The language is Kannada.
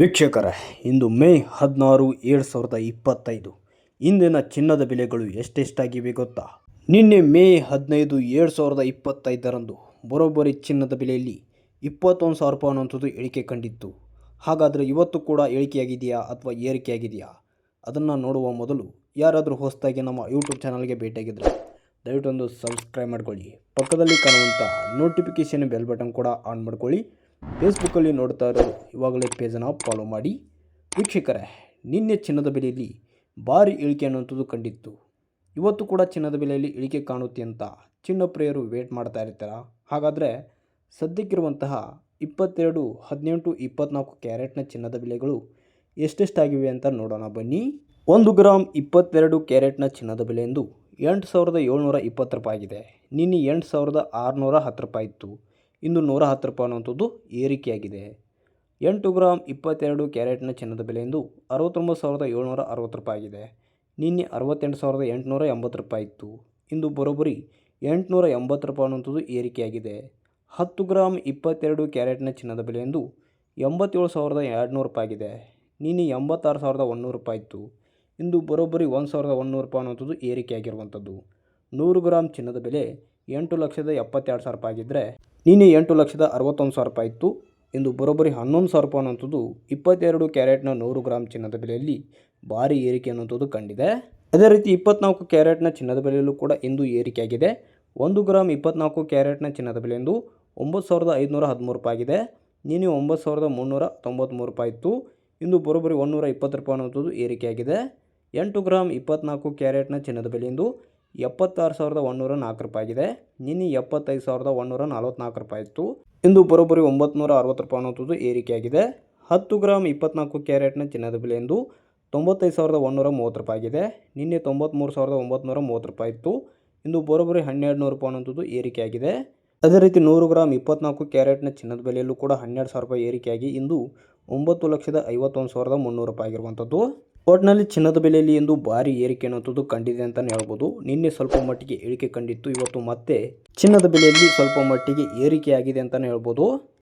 ವೀಕ್ಷಕರೇ, ಇಂದು ಮೇ ಹದಿನಾರು, ಎರಡು ಸಾವಿರದ ಇಪ್ಪತ್ತೈದು. ಇಂದಿನ ಚಿನ್ನದ ಬೆಲೆಗಳು ಎಷ್ಟೆಷ್ಟಾಗಿವೆ ಗೊತ್ತಾ? ನಿನ್ನೆ ಮೇ ಹದಿನೈದು, ಎರಡು ಸಾವಿರದ ಇಪ್ಪತ್ತೈದರಂದು ಬರೋಬ್ಬರಿ ಚಿನ್ನದ ಬೆಲೆಯಲ್ಲಿ ಇಪ್ಪತ್ತೊಂದು ಸಾವಿರ ರೂಪಾಯಿ ಅನ್ನುವಂಥದ್ದು ಇಳಿಕೆ ಕಂಡಿತ್ತು. ಹಾಗಾದರೆ ಇವತ್ತು ಕೂಡ ಇಳಿಕೆಯಾಗಿದೆಯಾ ಅಥವಾ ಏರಿಕೆಯಾಗಿದೆಯಾ? ಅದನ್ನು ನೋಡುವ ಮೊದಲು ಯಾರಾದರೂ ಹೊಸದಾಗಿ ನಮ್ಮ ಯೂಟ್ಯೂಬ್ ಚಾನಲ್ಗೆ ಭೇಟಿಯಾಗಿದ್ದರೆ ದಯವಿಟ್ಟು ಒಂದು ಸಬ್ಸ್ಕ್ರೈಬ್ ಮಾಡ್ಕೊಳ್ಳಿ. ಪಕ್ಕದಲ್ಲಿ ಕಾಣುವಂಥ ನೋಟಿಫಿಕೇಷನ್ ಬೆಲ್ ಬಟನ್ ಕೂಡ ಆನ್ ಮಾಡ್ಕೊಳ್ಳಿ. ಫೇಸ್ಬುಕ್ಕಲ್ಲಿ ನೋಡ್ತಾ ಇರೋರು ಇವಾಗಲೇ ಪೇಜನ್ನು ಫಾಲೋ ಮಾಡಿ. ವೀಕ್ಷಕರೇ, ನಿನ್ನೆ ಚಿನ್ನದ ಬೆಲೆಯಲ್ಲಿ ಭಾರಿ ಇಳಿಕೆ ಅನ್ನುವಂಥದ್ದು ಕಂಡಿತ್ತು. ಇವತ್ತು ಕೂಡ ಚಿನ್ನದ ಬೆಲೆಯಲ್ಲಿ ಇಳಿಕೆ ಕಾಣುತ್ತೆ ಅಂತ ಚಿನ್ನ ಪ್ರಿಯರು ವೇಟ್ ಮಾಡ್ತಾ ಇರ್ತಾರ? ಹಾಗಾದರೆ ಸದ್ಯಕ್ಕಿರುವಂತಹ ಇಪ್ಪತ್ತೆರಡು, ಹದಿನೆಂಟು ಇಪ್ಪತ್ತ್ನಾಲ್ಕು ಕ್ಯಾರೆಟ್ನ ಚಿನ್ನದ ಬೆಲೆಗಳು ಎಷ್ಟೆಷ್ಟಾಗಿವೆ ಅಂತ ನೋಡೋಣ ಬನ್ನಿ. ಒಂದು ಗ್ರಾಮ್ ಇಪ್ಪತ್ತೆರಡು ಕ್ಯಾರೆಟ್ನ ಚಿನ್ನದ ಬೆಲೆ ಎಂದು ಎಂಟು ಸಾವಿರದ ಏಳ್ನೂರ ಇಪ್ಪತ್ತು ರೂಪಾಯಿ ಆಗಿದೆ. ನಿನ್ನೆ ಎಂಟು ಸಾವಿರದ ಆರುನೂರ ಹತ್ತು ರೂಪಾಯಿ ಇತ್ತು. ಇಂದು ನೂರ ಹತ್ತು ರೂಪಾಯಿ ಅನ್ನುವಂಥದ್ದು ಏರಿಕೆಯಾಗಿದೆ. ಎಂಟು ಗ್ರಾಮ್ ಇಪ್ಪತ್ತೆರಡು ಕ್ಯಾರೆಟ್ನ ಚಿನ್ನದ ಬೆಲೆ ಇಂದು ಅರವತ್ತೊಂಬತ್ತು ಸಾವಿರದ ಏಳ್ನೂರ ಅರವತ್ತು ರೂಪಾಯಿ ಆಗಿದೆ. ನಿನ್ನೆ ಅರವತ್ತೆಂಟು ಸಾವಿರದ ಎಂಟುನೂರ ಎಂಬತ್ತು ರೂಪಾಯಿ ಇತ್ತು. ಇಂದು ಬರೋಬ್ಬರಿ ಎಂಟುನೂರ ಎಂಬತ್ತು ರೂಪಾಯಿ ಅನ್ನುವಂಥದ್ದು ಏರಿಕೆಯಾಗಿದೆ. ಹತ್ತು ಗ್ರಾಮ್ ಇಪ್ಪತ್ತೆರಡು ಕ್ಯಾರೆಟ್ನ ಚಿನ್ನದ ಬೆಲೆ ಇಂದು ಎಂಬತ್ತೇಳು ಸಾವಿರದ ಎರಡುನೂರು ರೂಪಾಯಿ ಆಗಿದೆ. ನಿನ್ನೆ ಎಂಬತ್ತಾರು ಸಾವಿರದ ಒಂದುನೂರು ರೂಪಾಯಿ ಇತ್ತು. ಇಂದು ಬರೋಬ್ಬರಿ ಒಂದು ಸಾವಿರದ ಒಂದುನೂರು ರೂಪಾಯಿ ಅನ್ನುವಂಥದ್ದು ಏರಿಕೆಯಾಗಿರುವಂಥದ್ದು. ನೂರು ಗ್ರಾಮ್ ಚಿನ್ನದ ಬೆಲೆ ಎಂಟು ಲಕ್ಷದ ಎಪ್ಪತ್ತೆರಡು ಸಾವಿರ ರೂಪಾಯಿ ಆಗಿದ್ದರೆ ನಿನ್ನೆ ಎಂಟು ಲಕ್ಷದ ಅರವತ್ತೊಂದು ಸಾವಿರ ರೂಪಾಯಿ ಇತ್ತು ಇಂದು ಬರೋಬ್ಬರಿ ಹನ್ನೊಂದು ಸಾವಿರ ರೂಪಾಯಿ ಅನ್ನೋಂಥದ್ದು ಇಪ್ಪತ್ತೆರಡು ಕ್ಯಾರೆಟ್ನ ನೂರು ಗ್ರಾಮ್ ಚಿನ್ನದ ಬೆಲೆಯಲ್ಲಿ ಭಾರಿ ಏರಿಕೆ ಅನ್ನೋಂಥದ್ದು ಕಂಡಿದೆ. ಅದೇ ರೀತಿ ಇಪ್ಪತ್ನಾಲ್ಕು ಕ್ಯಾರೆಟ್ನ ಚಿನ್ನದ ಬೆಲೆಯಲ್ಲೂ ಕೂಡ ಇಂದು ಏರಿಕೆಯಾಗಿದೆ ಒಂದು ಗ್ರಾಮ್ ಇಪ್ಪತ್ನಾಲ್ಕು ಕ್ಯಾರೆಟ್ನ ಚಿನ್ನದ ಬೆಲೆ ಎಂದು ಒಂಬತ್ತು ಸಾವಿರದ ಐದುನೂರ ಹದಿಮೂರು ರೂಪಾಯಿ ಆಗಿದೆ. ನಿನ್ನೆ ಒಂಬತ್ತು ಸಾವಿರದ ಮುನ್ನೂರ ತೊಂಬತ್ತ್ಮೂರು ರೂಪಾಯಿ ಇತ್ತು. ಇಂದು ಬರೋಬ್ಬರಿ ಒಂದುನೂರ ಇಪ್ಪತ್ತು ರೂಪಾಯಿ ಅನ್ನೋಂಥದ್ದು ಏರಿಕೆಯಾಗಿದೆ ಎಂಟು ಗ್ರಾಮ್ ಇಪ್ಪತ್ನಾಲ್ಕು ಕ್ಯಾರೆಟ್ನ ಚಿನ್ನದ ಬೆಲೆ ಎಂದು ಎಪ್ಪತ್ತಾರು ಸಾವಿರದ ಒಂದುನೂರ ನಾಲ್ಕು ರೂಪಾಯಿ ಆಗಿದೆ. ನಿನ್ನೆ ಎಪ್ಪತ್ತೈದು ಸಾವಿರದ ಒಂದುನೂರ ನಲ್ವತ್ನಾಲ್ಕು ರೂಪಾಯಿ ಇತ್ತು. ಇಂದು ಬರೋಬ್ಬರಿ ಒಂಬತ್ತು ನೂರ ಅರವತ್ತು ರೂಪಾಯಿ ಅನ್ನೋದು ಏರಿಕೆಯಾಗಿದೆ ಹತ್ತು ಗ್ರಾಮ್ ಇಪ್ಪತ್ನಾಲ್ಕು ಕ್ಯಾರೆಟ್ನ ಚಿನ್ನದ ಬೆಲೆ ಎಂದು ತೊಂಬತ್ತೈದು ಸಾವಿರದ ಒಂದುನೂರ ಮೂವತ್ತು ರೂಪಾಯಿ ಆಗಿದೆ. ನಿನ್ನೆ ತೊಂಬತ್ತ್ಮೂರು ಸಾವಿರದ ಒಂಬತ್ತು ಮೂವತ್ತು ರೂಪಾಯಿ ಇತ್ತು. ಇಂದು ಬರೋಬ್ಬರಿ ಹನ್ನೆರಡು ನೂರು ರೂಪಾಯಿ ಅನ್ನೋದು ಏರಿಕೆಯಾಗಿದೆ ಅದೇ ರೀತಿ ನೂರು ಗ್ರಾಮ್ ಇಪ್ಪತ್ನಾಲ್ಕು ಕ್ಯಾರೆಟ್ನ ಚಿನ್ನದ ಬೆಲೆಯಲ್ಲೂ ಕೂಡ ಹನ್ನೆರಡು ಸಾವಿರ ರೂಪಾಯಿ ಏರಿಕೆಯಾಗಿ ಇಂದು ಒಂಬತ್ತು ಲಕ್ಷದ ಐವತ್ತೊಂದು ಸಾವಿರದ ಮುನ್ನೂರು ರೂಪಾಯಿ ಆಗಿರುವಂಥದ್ದು. ಒಟ್ಟಿನಲ್ಲಿ ಚಿನ್ನದ ಬೆಲೆಯಲ್ಲಿ ಎಂದು ಭಾರಿ ಏರಿಕೆ ಅನ್ನುವಂಥದ್ದು ಕಂಡಿದೆ ಅಂತಲೇ ಹೇಳ್ಬೋದು. ನಿನ್ನೆ ಸ್ವಲ್ಪ ಮಟ್ಟಿಗೆ ಇಳಿಕೆ ಕಂಡಿತ್ತು, ಇವತ್ತು ಮತ್ತೆ ಚಿನ್ನದ ಬೆಲೆಯಲ್ಲಿ ಸ್ವಲ್ಪ ಮಟ್ಟಿಗೆ ಏರಿಕೆಯಾಗಿದೆ ಅಂತಲೇ ಹೇಳ್ಬೋದು.